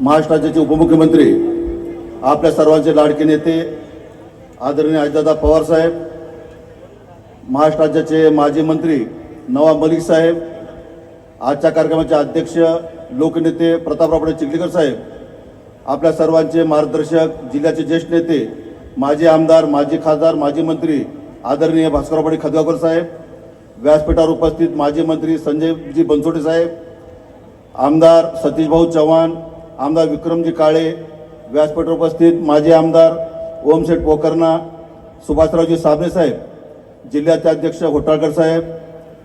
महाराष्ट्र राज्याचे उपमुख्यमंत्री आपल्या सर्वांचे लाडके नेते आदरणीय अजितदादा पवार साहेब महाराष्ट्र राज्याचे माजी मंत्री नवाब मलिक साहेब आजच्या कार्यक्रमाचे अध्यक्ष लोकनेते प्रतापराव चिखलीकर साहेब आपल्या सर्वांचे मार्गदर्शक जिल्ह्याचे ज्येष्ठ नेते माजी आमदार माजी खासदार माजी मंत्री आदरणीय भास्करराव खदगावकर साहेब व्यासपीठावर उपस्थित माजी मंत्री संजयजी बनसोटे साहेब आमदार सतीशभाऊ चव्हाण आमदार विक्रमजी काळे व्यासपीठावर उपस्थित माजी आमदार ओमशेठ पोकर्णा सुभाषरावजी साबणे साहेब जिल्ह्याचे अध्यक्ष घोटाळकर साहेब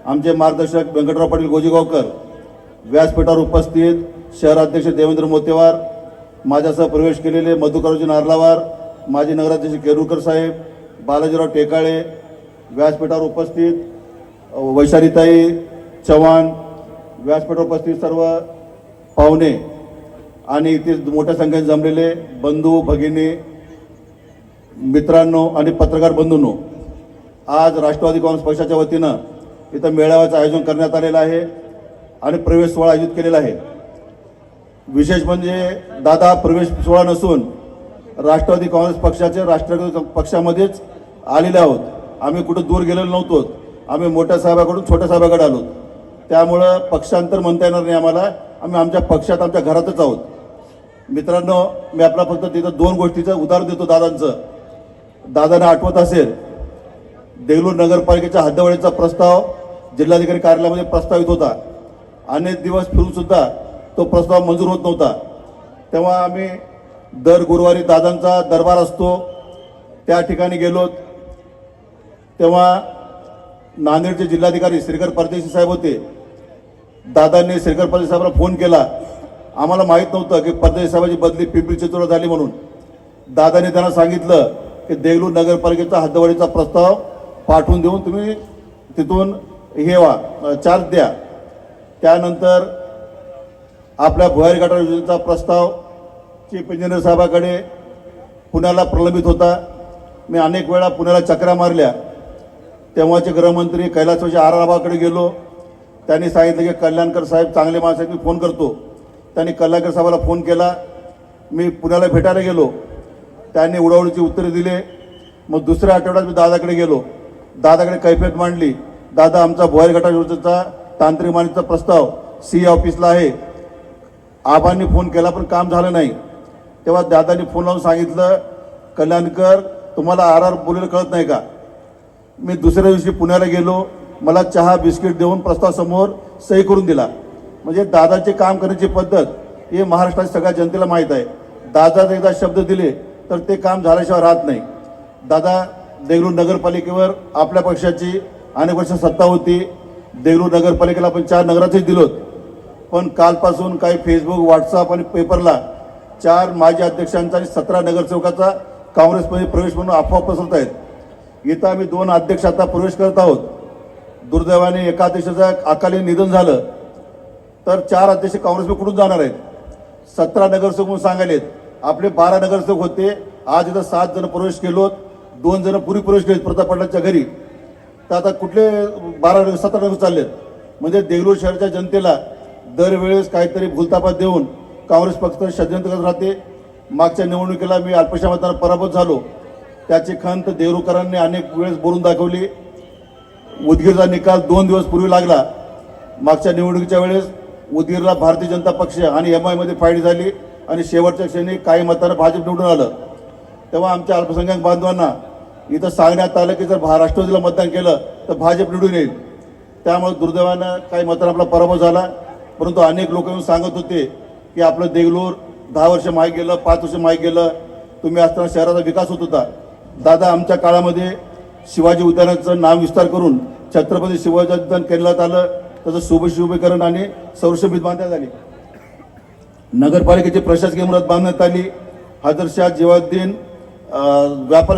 आमचे मार्गदर्शक व्यंकटराव पाटील गोजीगावकर व्यासपीठावर उपस्थित शहराध्यक्ष देवेंद्र मोतेवार माझ्यासह प्रवेश केलेले मधुकरजी नारलावार माजी नगराध्यक्ष केरुरकर साहेब बालाजीराव टेकाळे व्यासपीठावर उपस्थित वैशालीताई चव्हाण व्यासपीठावर उपस्थित सर्व पाहुणे आणि इथे मोठ्या संख्येने जमलेले बंधू भगिनी मित्रांनो आणि पत्रकार बंधूंनो आज राष्ट्रवादी काँग्रेस पक्षाच्या वतीनं इथं मेळाव्याचं आयोजन करण्यात आलेलं आहे आणि प्रवेश सोहळा आयोजित केलेला आहे. विशेष म्हणजे दादा प्रवेश सोहळा नसून राष्ट्रवादी काँग्रेस पक्षाचे राष्ट्रवादी पक्षामध्येच आलेले आहोत. आम्ही कुठं दूर गेलेलो नव्हतो. आम्ही मोठ्या साहेबाकडून छोट्या साहेबाकडे आलो. त्यामुळं पक्षांतर म्हणता येणार नाही आम्हाला. आम्ही आमच्या पक्षात आमच्या घरातच आहोत. मित्रांनो मी आपला फक्त तिथं दोन गोष्टीचं उदाहरण देतो दादांचं. दादांना आठवत असेल देगलूर नगरपालिकेच्या हद्दवाढीचा प्रस्ताव जिल्हाधिकारी कार्यालयामध्ये प्रस्तावित होता. अनेक दिवस फिरून सुद्धा तो प्रस्ताव मंजूर होत नव्हता. तेव्हा आम्ही दर गुरुवारी दादांचा दरबार असतो त्या ठिकाणी गेलो. तेव्हा नांदेडचे जिल्हाधिकारी श्रीकर परदेशी साहेब होते. दादांनी श्रीकर परदेशी साहेबांना फोन केला. आम्हाला माहीत नव्हतं की परदेशी साहेबांची बदली पिंपरी चिंचवड झाली म्हणून. दादाने त्यांना सांगितलं की देगलूर नगरपालिकेचा हद्दवाडीचा प्रस्ताव पाठवून देऊन तुम्ही तिथून हे व्हा चार्ज द्या. त्यानंतर आपल्या भुयारी गटार योजनेचा प्रस्ताव चीफ इंजिनियर साहेबाकडे पुण्याला प्रलंबित होता. मी अनेक वेळा पुण्याला चक्रा मारल्या. तेव्हाचे गृहमंत्री कैलासवाशी आर गेलो. त्यांनी सांगितलं की कल्याणकर साहेब चांगले माणसं मी फोन करतो. त्यांनी कल्याणकर साहेबाला फोन केला. मी पुण्याला भेटायला गेलो. त्यांनी उडावडीची उत्तरे दिले. मग दुसऱ्या आठवड्यात मी दादाकडे गेलो. दादाकडे कैफियत मांडली. दादा आमचा भुयारी गटा योजनेचा तांत्रिक मान्यता प्रस्ताव सी ऑफिसला आहे. आबांनी फोन केला पण काम झालं नाही. तेव्हा दादांनी फोन लावून सांगितलं कल्याणकर तुम्हाला आर आर बोलेलं कळत नाही का? मी दुसऱ्या दिवशी पुण्याला गेलो. मला चहा बिस्किट देऊन प्रस्ताव समोर सही करून दिला. म्हणजे दादाचे काम करण्याची पद्धत हे महाराष्ट्राच्या सगळ्या जनतेला माहीत आहे. दादा जर एकदा शब्द दिले तर ते काम झाल्याशिवाय राहत नाही. दादा देगलूर नगरपालिकेवर आपल्या पक्षाची अनेक वर्ष सत्ता होती. देगलूर नगरपालिकेला आपण चार नगराचेच दिलोत. पण कालपासून काही फेसबुक व्हॉट्सअप आणि पेपरला चार माजी अध्यक्षांचा आणि सतरा नगरसेवकाचा काँग्रेसमध्ये प्रवेश म्हणून अफवा पसरत आहेत. इथं आम्ही दोन अध्यक्ष आता प्रवेश करत आहोत. दुर्दैवाने एका अध्यक्षाचं अकाली निधन झालं. तर चार अध्यक्ष काँग्रेसमध्ये कुठून जाणार आहेत? सतरा नगरसेवक म्हणून सांगायलेत. आपले बारा नगरसेवक होते. आज इथं सात जण प्रवेश केलो दोन जण पूर्वी प्रवेश केले प्रताप पाटलांच्या घरी. तर आता कुठले बारा नगर सतरा नगर चाललेत? म्हणजे देगलूर शहराच्या जनतेला दरवेळेस काहीतरी भूलतापात देऊन काँग्रेस पक्ष षडयंत्र करत राहते. मागच्या निवडणुकीला मी अल्पशा मतानं पराभूत झालो. त्याची खंत देवरूकरांनी अनेक वेळेस बोलून दाखवली. उदगीरचा निकाल दोन दिवस पूर्वी लागला. मागच्या निवडणुकीच्या वेळेस उदगीरला भारतीय जनता पक्ष आणि एम आयमध्ये फाईट झाली आणि शेवटच्या क्षणी काही मतानं भाजप निवडून आलं. तेव्हा आमच्या अल्पसंख्याक बांधवांना इथं सांगण्यात आलं की जर राष्ट्रवादीला मतदान केलं तर भाजप निवडून येईल. त्यामुळे दुर्दैवानं काही मतांना आपला पराभव झाला. परंतु अनेक लोक येऊन सांगत होते की आपलं देगलूर दहा वर्ष मागे गेलं पाच वर्ष मागे गेलं. तुम्ही असताना शहराचा विकास होत होता. दादा आमच्या काळामध्ये शिवाजी उद्यानाचं नाव विस्तार करून छत्रपती शिवाजी उद्यान केलं आलं. त्याचं शुभशुभीकरण आणि सौरशभीत बांधण्यात आली. नगरपालिकेची प्रशासकीय इमारत बांधण्यात आली. हजरशाह जिवाउद्दीन व्यापार